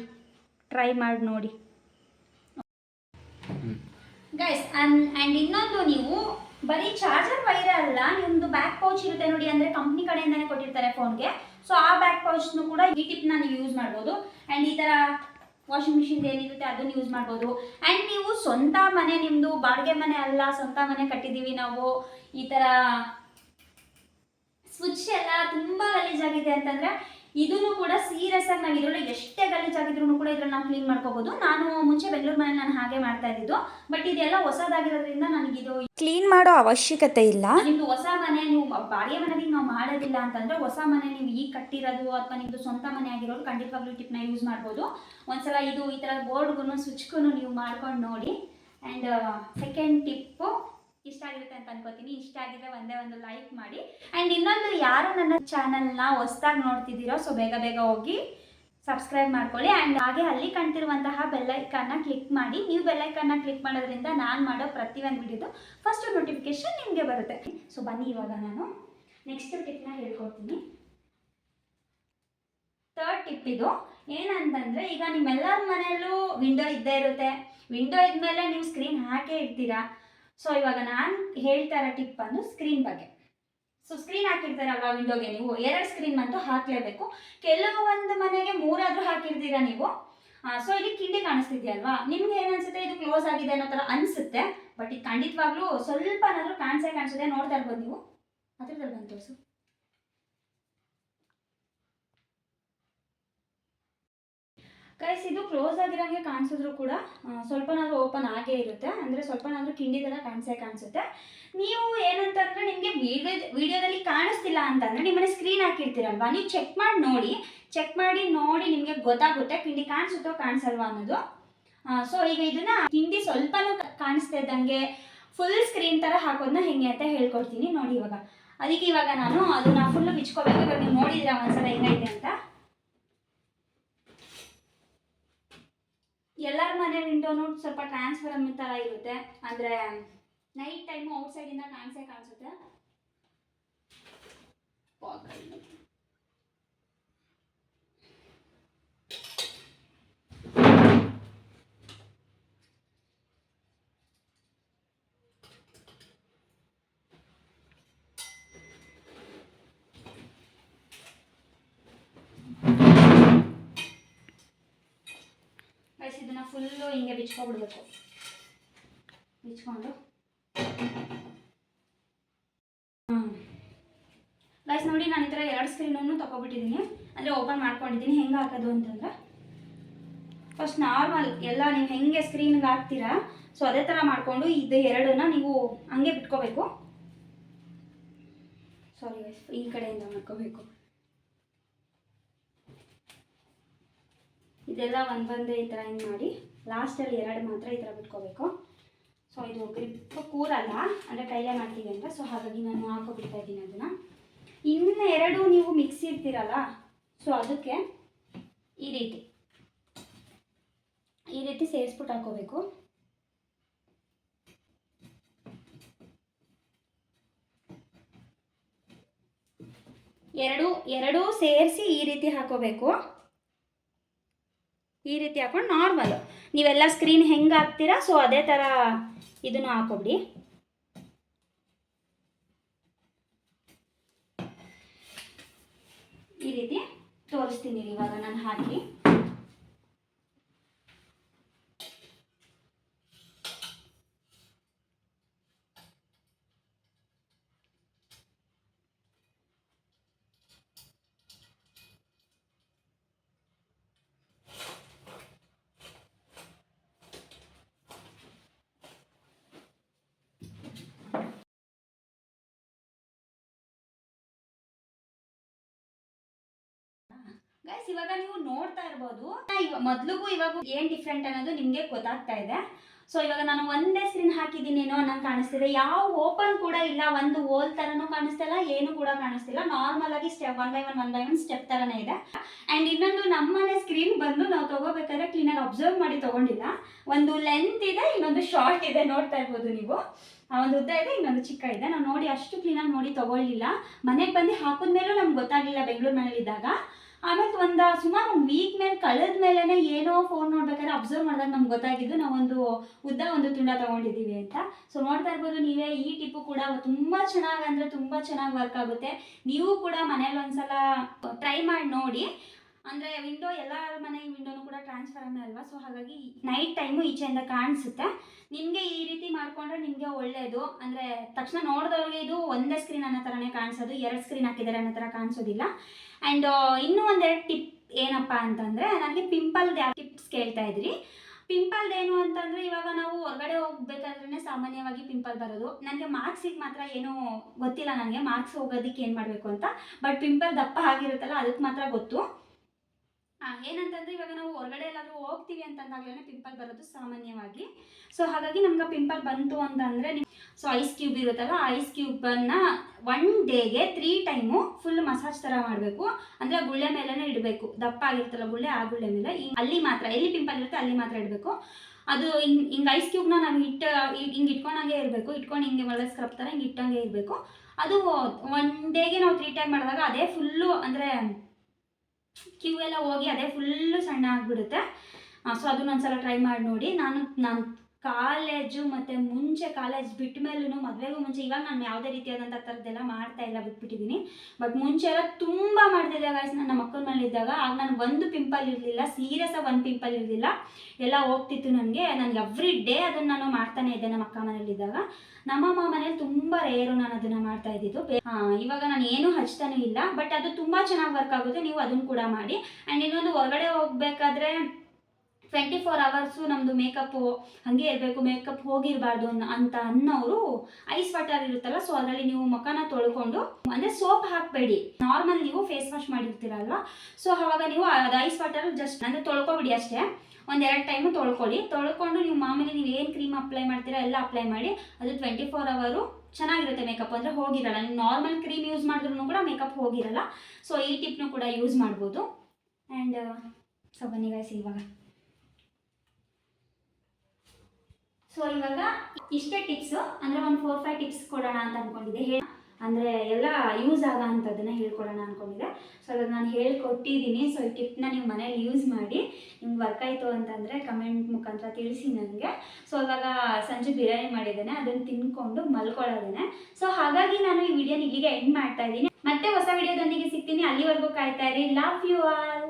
ಟ್ರೈ ಮಾಡಿ ನೋಡಿ. ಗೈಸ್ ಆ್ಯಂಡ್ ಇನ್ನೊಂದು ನೀವು ಬರೀ ಚಾರ್ಜರ್ ವೈರ್ ಅಲ್ಲ ನಿಮ್ಮದು ಬ್ಯಾಕ್ ಪೌಚ್ ಇರುತ್ತೆ ನೋಡಿ ಅಂದರೆ ಕಂಪ್ನಿ ಕಡೆಯಿಂದನೇ ಕೊಟ್ಟಿರ್ತಾರೆ ಫೋನ್ಗೆ ಸೊ ಆ ಬ್ಯಾಕ್ ಪೌಚ್ನು ಕೂಡ ಈ ಟಿಪ್ನ ನೀವು ಯೂಸ್ ಮಾಡ್ಬೋದು. ಆ್ಯಂಡ್ ಈ ಥರ ವಾಷಿಂಗ್ ಮಿಷಿನ್ ಏನಿರುತ್ತೆ ಅದನ್ನು ಯೂಸ್ ಮಾಡ್ಬೋದು. ಆ್ಯಂಡ್ ನೀವು ಸ್ವಂತ ಮನೆ ನಿಮ್ಮದು ಬಾಡಿಗೆ ಮನೆ ಅಲ್ಲ ಸ್ವಂತ ಮನೆ ಕಟ್ಟಿದ್ದೀವಿ ನಾವು. ಈ ಥರ ಸ್ವಿಚ್ ಎಲ್ಲ ಗಲೀಜ್ ಆಗಿದೆ ಅಂತಂದ್ರೆ ಇದನ್ನು ಕೂಡ ಸೀರಿಯಸ್ ಆಗಿ ನಾವು ಇದರಲ್ಲಿ ಎಷ್ಟೇ ಗಲೀಜಾಗಿದ್ರು ಕೂಡ ಇದ್ರಲ್ಲಿ ನಾವು ಕ್ಲೀನ್ ಮಾಡ್ಕೋಬಹುದು ನಾನು ಮುಂಚೆ ಬೆಂಗಳೂರು ಮನೇಲಿ ನಾನು ಹಾಗೆ ಮಾಡ್ತಾ ಇದ್ದಿದ್ದು. ಬಟ್ ಇದೆಲ್ಲ ಹೊಸದಾಗಿರೋದ್ರಿಂದ ಇದು ಕ್ಲೀನ್ ಮಾಡೋ ಅವಶ್ಯಕತೆ ಇಲ್ಲ. ನಿಮ್ದು ಹೊಸ ಮನೆ ನೀವು ಬಾಡಿಗೆ ಮನೆಗೆ ನಾವು ಮಾಡೋದಿಲ್ಲ ಅಂತಂದ್ರೆ ಹೊಸ ಮನೆ ನೀವು ಈಗ ಕಟ್ಟಿರೋದು ಅಥವಾ ನಿಮ್ದು ಸ್ವಂತ ಮನೆ ಆಗಿರೋರು ಖಂಡಿತವಾಗ್ಲೂ ಟಿಪ್ನ ಯೂಸ್ ಮಾಡ್ಬೋದು. ಒಂದ್ಸಲ ಇದು ಈ ತರ ಬೋರ್ಡ್ಗೂ ಸ್ವಿಚ್ಗೂ ನೀವು ಮಾಡ್ಕೊಂಡು ನೋಡಿ. ಆ್ಯಂಡ್ ಸೆಕೆಂಡ್ ಟಿಪ್ಪು ಇಷ್ಟ ಆಗಿರುತ್ತೆ ಅಂತ ಅನ್ಕೋತೀನಿ. ಇಷ್ಟ ಆಗಿದ್ರೆ ಒಂದೇ ಒಂದು ಲೈಕ್ ಮಾಡಿ. ಆ್ಯಂಡ್ ಇನ್ನೊಂದು ಯಾರು ನನ್ನ ಚಾನಲ್ನ ಹೊಸ್ದಾಗಿ ನೋಡ್ತಿದ್ದೀರೋ ಸೊ ಬೇಗ ಬೇಗ ಹೋಗಿ ಸಬ್ಸ್ಕ್ರೈಬ್ ಮಾಡ್ಕೊಳ್ಳಿ. ಆ್ಯಂಡ್ ಹಾಗೆ ಅಲ್ಲಿ ಕಾಣ್ತಿರುವಂತಹ ಬೆಲ್ಲೈಕನ್ನ ಕ್ಲಿಕ್ ಮಾಡಿ. ನೀವು ಬೆಲ್ಲೈಕನ್ನ ಕ್ಲಿಕ್ ಮಾಡೋದ್ರಿಂದ ನಾನು ಮಾಡೋ ಪ್ರತಿಯೊಂದು ವಿಡಿಯೋದು ಫಸ್ಟ್ ನೋಟಿಫಿಕೇಶನ್ ನಿಮಗೆ ಬರುತ್ತೆ. ಸೊ ಬನ್ನಿ ಇವಾಗ ನಾನು. ನೆಕ್ಸ್ಟ್ ಟಿಪ್ನ ಹೇಳ್ಕೊಡ್ತೀನಿ. ಥರ್ಡ್ ಟಿಪ್ ಇದು. ಏನಂತಂದರೆ, ಈಗ ನಿಮ್ಮೆಲ್ಲರ ಮನೆಯಲ್ಲೂ ವಿಂಡೋ ಇದ್ದೇ ಇರುತ್ತೆ. ವಿಂಡೋ ಇದ್ಮೇಲೆ ನೀವು ಸ್ಕ್ರೀನ್ ಹಾಕೇ ಇರ್ತೀರಾ. ಸೊ ಇವಾಗ ನಾನು ಹೇಳ್ತಾ ಇರೋ ಟಿಪ್ ಅನ್ನು ಸ್ಕ್ರೀನ್ ಬಗ್ಗೆ. ಸೊ ಸ್ಕ್ರೀನ್ ಹಾಕಿರ್ತಾರಲ್ವಾ ವಿಂಡೋಗೆ ನೀವು? ಎರಡು ಸ್ಕ್ರೀನ್ ಅಂತೂ ಹಾಕಲೇಬೇಕು. ಒಂದು ಮನೆಗೆ ಮೂರಾದರೂ ಹಾಕಿರ್ತೀರಾ ನೀವು? ಸೊ ಇಲ್ಲಿ ಕಿಂಡಿ ಕಾಣಿಸ್ತಿದ್ಯಲ್ವಾ? ನಿಮ್ಗೆ ಏನನ್ಸುತ್ತೆ ಇದು ಕ್ಲೋಸ್ ಆಗಿದೆ ಅನ್ನೋ ಥರ ಅನಿಸುತ್ತೆ ಬಟ್ ಇದು ಖಂಡಿತವಾಗ್ಲೂ ಸ್ವಲ್ಪನಾದ್ರೂ ಕಾಣಿಸೇ ಕಾಣಿಸುತ್ತೆ. ನೋಡ್ತಾ ಇರ್ಬೋದು ನೀವು? ಅದ್ರದಲ್ಲಿ ಬಂದು ತೋರಿಸು. ಗೈಸ್ ಇದು ಕ್ಲೋಸ್ ಆಗಿರೋಂಗೆ ಕಾಣಿಸಿದ್ರು ಕೂಡ ಸ್ವಲ್ಪನಾದ್ರೂ ಓಪನ್ ಆಗೇ ಇರುತ್ತೆ. ಅಂದರೆ ಸ್ವಲ್ಪನಾದ್ರೂ ಕಿಂಡಿ ಥರ ಕಾಣಿಸೇ ಕಾಣಿಸುತ್ತೆ. ನೀವು ಏನಂತಂದರೆ ನಿಮಗೆ ವಿಡಿಯೋ ವಿಡಿಯೋದಲ್ಲಿ ಕಾಣಿಸ್ತಿಲ್ಲ ಅಂತಂದರೆ ನಿಮ್ಮನೆ ಸ್ಕ್ರೀನ್ ಹಾಕಿರ್ತೀರಲ್ವಾ? ನೀವು ಚೆಕ್ ಮಾಡಿ ನೋಡಿ ಚೆಕ್ ಮಾಡಿ ನೋಡಿ ನಿಮಗೆ ಗೊತ್ತಾಗುತ್ತೆ ಕಿಂಡಿ ಕಾಣಿಸುತ್ತೋ ಕಾಣಿಸಲ್ವಾ ಅನ್ನೋದು. ಸೊ ಈಗ ಇದನ್ನ ಕಿಂಡಿ ಸ್ವಲ್ಪನೂ ಕಾಣಿಸ್ತಾ ಇದ್ದಂಗೆ ಫುಲ್ ಸ್ಕ್ರೀನ್ ಥರ ಹಾಕೋದನ್ನ ಹೆಂಗೆ ಅಂತ ಹೇಳ್ಕೊಡ್ತೀನಿ ನೋಡಿ ಇವಾಗ. ಅದಕ್ಕೆ ಇವಾಗ ನಾನು ಅದನ್ನ ಫುಲ್ಲು ಬಿಚ್ಕೋಬೇಕು ಇವಾಗ ನೀವು ನೋಡಿದಿರ ಒಂದ್ಸಲ ಹೆಂಗೈತೆ ಅಂತ? ಎಲ್ಲರ ಮನೆ ವಿಂಡೋನು ಸ್ವಲ್ಪ ಟ್ರಾನ್ಸ್ಫರಮ್ ಥರ ಇರುತ್ತೆ. ಅಂದರೆ ನೈಟ್ ಟೈಮು ಔಟ್ಸೈಡಿಂದ ಕಾಣಿಸೇ ಕಾಣಿಸುತ್ತೆ. ಇದನ್ನ ಫುಲ್ಲು ಹಿಂಗೆ ಬಿಚ್ಕೊಬಿಡ್ಬೇಕು. ಬಿಚ್ಕೊಂಡು. ಗೈಸ್ ನೋಡಿ ನಾನು ಈ ಥರ ಎರಡು ಸ್ಕ್ರೀನನ್ನು ತೊಗೊಬಿಟ್ಟಿದ್ದೀನಿ ಅಂದರೆ ಓಪನ್ ಮಾಡ್ಕೊಂಡಿದ್ದೀನಿ ಹೆಂಗೆ ಹಾಕೋದು ಅಂತಂದ್ರೆ ಫಸ್ಟ್ ನಾರ್ಮಲ್ ಎಲ್ಲ ನೀವು ಹೆಂಗೆ ಸ್ಕ್ರೀನ್ಗೆ ಹಾಕ್ತೀರಾ ಸೊ ಅದೇ ಥರ ಮಾಡಿಕೊಂಡು ಇದು ಎರಡನ್ನ ನೀವು ಹಂಗೆ ಬಿಟ್ಕೋಬೇಕು. ಸಾರಿ ಗೈಸ್ ಈ ಕಡೆಯಿಂದ ಮಾಡ್ಕೋಬೇಕು. ಇದೆಲ್ಲ ಒಂದು ಒಂದೇ ಈ ಥರ ಹಿಂಗೆ ಮಾಡಿ ಲಾಸ್ಟಲ್ಲಿ ಎರಡು ಮಾತ್ರ ಈ ಥರ ಬಿಟ್ಕೋಬೇಕು. ಸೊ ಇದು ಗ್ರಿಪ್ ಕೂರಲ್ಲ. ಅಂದರೆ ಕೈಲೇ ಮಾಡ್ತೀವಿ ಅಂತ. ಸೊ ಹಾಗಾಗಿ ನಾನು ಹಾಕೋಬಿಡ್ತಾ ಇದ್ದೀನಿ ಅದನ್ನು. ಇನ್ನು ಎರಡು ನೀವು ಮಿಕ್ಸಿ ಇರ್ತೀರಲ್ಲ ಸೊ ಅದಕ್ಕೆ ಈ ರೀತಿ. ಈ ರೀತಿ ಸೇರಿಸ್ಬಿಟ್ಟು ಹಾಕೋಬೇಕು. ಎರಡು, ಎರಡೂ ಸೇರಿಸಿ ಈ ರೀತಿ ಹಾಕೋಬೇಕು. ಈ ರೀತಿ ಹಾಕೊಂಡು ನಾರ್ಮಲ್ ನೀವೆಲ್ಲ ಸ್ಕ್ರೀನ್ ಹೆಂಗೆ ಹಾಕ್ತೀರಾ? ಸೊ ಅದೇ ಥರ ಇದನ್ನು ಹಾಕೊಬಿಡಿ. ಈ ರೀತಿ ತೋರಿಸ್ತೀನಿ ಇವಾಗ ನಾನು ಹಾಕಿ. ಗೈಸ್ ಇವಾಗ ನೀವು ನೋಡ್ತಾ ಇರ್ಬೋದು. ಮೊದ್ಲಿಗೂ ಇವಾಗ ಏನ್ ಡಿಫ್ರೆಂಟ್ ಅನ್ನೋದು ನಿಮ್ಗೆ ಗೊತ್ತಾಗ್ತಾ ಇದೆ. ಸೊ ಇವಾಗ ನಾನು ಒಂದೇ ಸ್ಕ್ರೀನ್ ಹಾಕಿದ್ದೀನೇನೋ ಅನ್ನ ಕಾಣಿಸ್ತಿದೆ. ಯಾವ ಓಪನ್ ಕೂಡ ಇಲ್ಲ, ಒಂದು ಹೋಲ್ ತರನೂ ಕಾಣಿಸ್ತಿಲ್ಲ ಏನು ಕೂಡ ಕಾಣಿಸ್ತಿಲ್ಲ. ನಾರ್ಮಲ್ ಆಗಿ step one by one one by one step ತರನೇ ಇದೆ. ಅಂಡ್ ಇನ್ನೊಂದು ನಮ್ಮನೆ ಸ್ಕ್ರೀನ್ ಬಂದು ನಾವು ತಗೋಬೇಕಾದ್ರೆ ಕ್ಲೀನಾಗಿ ಅಬ್ಸರ್ವ್ ಮಾಡಿ ತಗೊಂಡಿಲ್ಲ. ಒಂದು ಲೆಂತ್ ಇದೆ, ಇನ್ನೊಂದು ಶಾರ್ಟ್ ಇದೆ, ನೋಡ್ತಾ ಇರ್ಬೋದು ನೀವು. ಒಂದು ಉದ್ದ ಇದೆ, ಇನ್ನೊಂದು ಚಿಕ್ಕ ಇದೆ. ನಾವು ನೋಡಿ ಅಷ್ಟು ಕ್ಲೀನಾಗಿ ನೋಡಿ ತಗೊಳ್ಳಿಲ್ಲ. ಮನೆಗೆ ಬಂದು ಹಾಕಿದ್ಮೇಲೂ ನಮ್ಗೆ ಗೊತ್ತಾಗಲಿಲ್ಲ ಬೆಂಗಳೂರು ಮನೇಲಿದ್ದಾಗ. ಆಮೇಲೆ ಒಂದು ಸುಮಾರು ಒಂದು ವೀಕ್ ಮೇಲೆ ಕಳೆದ ಮೇಲೇ ಏನೋ ಫೋನ್ ನೋಡ್ಬೇಕಾದ್ರೆ ಅಬ್ಸರ್ವ್ ಮಾಡಿದಾಗ ನಮ್ಗೆ ಗೊತ್ತಾಗಿದ್ದು ನಾವೊಂದು ಉದ್ದ ಒಂದು ತುಂಡ ತಗೊಂಡಿದ್ದೀವಿ ಅಂತ. ಸೊ ನೋಡ್ತಾ ಇರ್ಬೋದು ನೀವೇ ಈ ಟಿಪ್ಪು ಕೂಡ ತುಂಬ ಚೆನ್ನಾಗಿ ಅಂದರೆ ತುಂಬ ಚೆನ್ನಾಗಿ ವರ್ಕ್ ಆಗುತ್ತೆ. ನೀವು ಕೂಡ ಮನೇಲಿ ಒಂದ್ಸಲ ಟ್ರೈ ಮಾಡಿ ನೋಡಿ. ಅಂದರೆ ವಿಂಡೋ ಎಲ್ಲ ಮನೆ ವಿಂಡೋನು ಕೂಡ ಟ್ರಾನ್ಸ್ಫರಮೇ ಅಲ್ವಾ? ಸೊ ಹಾಗಾಗಿ ನೈಟ್ ಟೈಮು ಈಚೆಯಿಂದ ಕಾಣಿಸುತ್ತೆ. ನಿಮಗೆ ಈ ರೀತಿ ಮಾಡಿಕೊಂಡ್ರೆ ನಿಮಗೆ ಒಳ್ಳೆಯದು ಅಂದರೆ ತಕ್ಷಣ ನೋಡಿದವ್ರಿಗೆ ಇದು ಒಂದೇ ಸ್ಕ್ರೀನ್ ಅನ್ನೋ ಥರನೇ ಕಾಣಿಸೋದು, ಎರಡು ಸ್ಕ್ರೀನ್ ಹಾಕಿದ್ದಾರೆ ಅನ್ನೋ ಥರ ಕಾಣಿಸೋದಿಲ್ಲ. ಆ್ಯಂಡ್ ಇನ್ನೂ ಒಂದೆರಡು ಟಿಪ್ ಏನಪ್ಪ ಅಂತಂದರೆ, ನನಗೆ ಪಿಂಪಲ್ದು ಟಿಪ್ಸ್ ಕೇಳ್ತಾ ಇದ್ರಿ. ಪಿಂಪಲ್ದು ಏನು ಅಂತಂದರೆ ಇವಾಗ ನಾವು ಹೊರಗಡೆ ಹೋಗ್ಬೇಕಾದ್ರೆ ಸಾಮಾನ್ಯವಾಗಿ ಪಿಂಪಲ್ ಬರೋದು. ನನಗೆ ಮಾರ್ಕ್ಸಿಗೆ ಮಾತ್ರ ಏನೂ ಗೊತ್ತಿಲ್ಲ ನನಗೆ. ಮಾರ್ಕ್ಸ್ ಹೋಗೋದಕ್ಕೆ ಏನು ಮಾಡಬೇಕು ಅಂತ. ಬಟ್ ಪಿಂಪಲ್ ದಪ್ಪ ಆಗಿರುತ್ತಲ್ಲ, ಅದಕ್ಕೆ ಮಾತ್ರ ಗೊತ್ತು. ಏನಂತಂದ್ರೆ ಇವಾಗ ನಾವು ಹೊರಗಡೆ ಎಲ್ಲಾದರೂ ಹೋಗ್ತೀವಿ ಅಂತಂದಾಗಲೇ ಪಿಂಪಲ್ ಬರೋದು ಸಾಮಾನ್ಯವಾಗಿ. ಸೊ ಹಾಗಾಗಿ ನಮ್ಗೆ ಪಿಂಪಲ್ ಬಂತು ಅಂತಂದರೆ ಸೊ ಐಸ್ ಕ್ಯೂಬ್ ಇರುತ್ತಲ್ಲ ಐಸ್ ಕ್ಯೂಬನ್ನು ಒನ್ ಡೇಗೆ ತ್ರೀ ಟೈಮು ಫುಲ್ ಮಸಾಜ್ ಥರ ಮಾಡಬೇಕು. ಅಂದರೆ ಗುಳ್ಳೆ ಮೇಲೇ ಇಡಬೇಕು. ದಪ್ಪ ಆಗಿರ್ತಲ್ಲ ಗುಳ್ಳೆ, ಆ ಗುಳ್ಳೆ ಮೇಲೆ. ಅಲ್ಲಿ ಮಾತ್ರ, ಎಲ್ಲಿ ಪಿಂಪಲ್ ಇರುತ್ತೆ ಅಲ್ಲಿ ಮಾತ್ರ ಇಡಬೇಕು. ಅದು ಹಿಂಗೆ ಹಿಂಗೆ ಐಸ್ ಕ್ಯೂಬ್ನ ನಾವು ಇಟ್ಟು ಹಿಂಗೆ ಇಟ್ಕೊಂಡಂಗೆ ಇರಬೇಕು. ಇಟ್ಕೊಂಡು ಹಿಂಗೆ ಒಳ್ಳೆ ಸ್ಕ್ರಬ್ ಥರ ಹಿಂಗೆ ಇಟ್ಟಂಗೆ ಇರಬೇಕು. ಅದು ಒನ್ ಡೇಗೆ ನಾವು ತ್ರೀ ಟೈಮ್ ಮಾಡಿದಾಗ ಅದೇ ಫುಲ್ಲು ಅಂದರೆ ಕ್ಯೂ ಎಲ್ಲ ಹೋಗಿ ಅದೇ ಫುಲ್ಲು ಸಣ್ಣ ಆಗಿಬಿಡುತ್ತೆ. ಸೊ ಅದನ್ನ ಸಲ ಟ್ರೈ ಮಾಡಿ ನೋಡಿ. ನಾನು ನಾನು ಕಾಲೇಜು ಮತ್ತು ಮುಂಚೆ ಕಾಲೇಜ್ ಬಿಟ್ಟ ಮೇಲೂ ಮದುವೆಗೂ ಮುಂಚೆ ಇವಾಗ ನಾನು ಯಾವುದೇ ರೀತಿಯಾದಂಥ ಥರದ್ದೆಲ್ಲ ಮಾಡ್ತಾ ಇಲ್ಲ, ಬಿಟ್ಬಿಟ್ಟಿದ್ದೀನಿ. ಬಟ್ ಮುಂಚೆ ಎಲ್ಲ ತುಂಬ ಮಾಡ್ತಿದ್ದೆ ಗಾಯ್ಸ್ ನನ್ನ ಮಕ್ಕಳ ಇದ್ದಾಗ ಆಗ ನನಗೆ ಒಂದು ಪಿಂಪಲ್ ಇರಲಿಲ್ಲ ಸೀರಿಯಸ್ ಆಗಿ ಒಂದು ಪಿಂಪಲ್ ಇರಲಿಲ್ಲ. ಎಲ್ಲ ಹೋಗ್ತಿತ್ತು ನನಗೆ. ನನಗೆ ಎವ್ರಿ ಡೇ ಅದನ್ನು ನಾನು ಮಾಡ್ತಾನೆ ಇದ್ದೆ ನಮ್ಮ ಅಕ್ಕ ಮನೇಲಿದ್ದಾಗ ನಮ್ಮಮ್ಮ ಮನೇಲಿ ತುಂಬ ರೇರು ನಾನು ಅದನ್ನು ಮಾಡ್ತಾ ಇದ್ದಿದ್ದು. ಇವಾಗ ನಾನು ಏನೂ ಹಚ್ತಾನೂ ಇಲ್ಲ. ಬಟ್ ಅದು ತುಂಬ ಚೆನ್ನಾಗಿ ವರ್ಕ್ ಆಗುತ್ತೆ. ನೀವು ಅದನ್ನು ಕೂಡ ಮಾಡಿ. ಆ್ಯಂಡ್ ಇನ್ನೊಂದು ಹೊರಗಡೆ ಹೋಗ್ಬೇಕಾದ್ರೆ ಟ್ವೆಂಟಿ ಫೋರ್ ಅವರ್ಸು ನಮ್ಮದು ಮೇಕಪ್ಪು ಹಾಗೆ ಇರಬೇಕು ಮೇಕಪ್ ಹೋಗಿರಬಾರ್ದು ಅಂತ ಅನ್ನೋರು ಐಸ್ ವಾಟರ್ ಇರುತ್ತಲ್ಲ ಸೊ ಅದರಲ್ಲಿ ನೀವು ಮುಖನ ತೊಳ್ಕೊಂಡು, ಅಂದರೆ ಸೋಪ್ ಹಾಕಬೇಡಿ. ನಾರ್ಮಲ್ ನೀವು ಫೇಸ್ ವಾಶ್ ಮಾಡಿರ್ತೀರಲ್ವ ಸೊ ಅವಾಗ ನೀವು ಅದು ಐಸ್ ವಾಟರ್ ಜಸ್ಟ್ ಅಂದರೆ ತೊಳ್ಕೊಬಿಡಿ ಅಷ್ಟೇ. ಒಂದೆರಡು ಟೈಮು ತೊಳ್ಕೊಳ್ಳಿ. ತೊಳ್ಕೊಂಡು ನೀವು ಮಾಮೂಲಿ ನೀವು ಏನು ಕ್ರೀಮ್ ಅಪ್ಲೈ ಮಾಡ್ತೀರಾ ಎಲ್ಲ ಅಪ್ಲೈ ಮಾಡಿ, ಅದು ಟ್ವೆಂಟಿ ಫೋರ್ ಅವರು ಚೆನ್ನಾಗಿರುತ್ತೆ ಮೇಕಪ್ ಅಂದರೆ ಹೋಗಿರಲ್ಲ. ನೀವು ನಾರ್ಮಲ್ ಕ್ರೀಮ್ ಯೂಸ್ ಮಾಡಿದ್ರು ಕೂಡ ಮೇಕಪ್ ಹೋಗಿರಲ್ಲ. ಸೊ ಈ ಟಿಪ್ನು ಕೂಡ ಯೂಸ್ ಮಾಡ್ಬೋದು. ಆ್ಯಂಡ್ ಸೊ ಬನ್ನಿ guys, ಇವಾಗ. ಸೊ ಇವಾಗ ಇಷ್ಟೇ ಟಿಪ್ಸು ಅಂದರೆ ಒಂದು ಫೋರ್ ಫೈವ್ ಟಿಪ್ಸ್ ಕೊಡೋಣ ಅಂತ ಅಂದ್ಕೊಂಡಿದ್ದೆ ಹೇ ಅಂದರೆ ಎಲ್ಲ ಯೂಸ್ ಆಗೋ ಅಂಥದ್ದನ್ನ ಹೇಳ್ಕೊಡೋಣ ಅಂದ್ಕೊಂಡಿದ್ದೆ ಸೊ ಅದನ್ನ ನಾನು ಹೇಳ್ಕೊಟ್ಟಿದ್ದೀನಿ. ಸೊ ಈ ಟಿಪ್ನ ನೀವು ಮನೇಲಿ ಯೂಸ್ ಮಾಡಿ, ನಿಮ್ಗೆ ವರ್ಕ್ ಆಯಿತು ಅಂತಂದರೆ ಕಮೆಂಟ್ ಮುಖಾಂತರ ತಿಳಿಸಿ ನನಗೆ ಸೊ ಇವಾಗ ಸಂಜೆ ಬಿರಿಯಾನಿ ಮಾಡಿದ್ದೇನೆ. ಅದನ್ನು ತಿನ್ಕೊಂಡು ಮಲ್ಕೊಳ್ಳೋದೇನೆ. ಸೊ ಹಾಗಾಗಿ ನಾನು ಈ ವಿಡಿಯೋನ ಇಲ್ಲಿಗೆ ಎಂಡ್ ಮಾಡ್ತಾ ಇದ್ದೀನಿ. ಮತ್ತೆ ಹೊಸ ವಿಡಿಯೋದೊಂದಿಗೆ ಸಿಗ್ತೀನಿ. ಅಲ್ಲಿವರೆಗೂ ಕಾಯ್ತಾ ಇರಿ. Love you all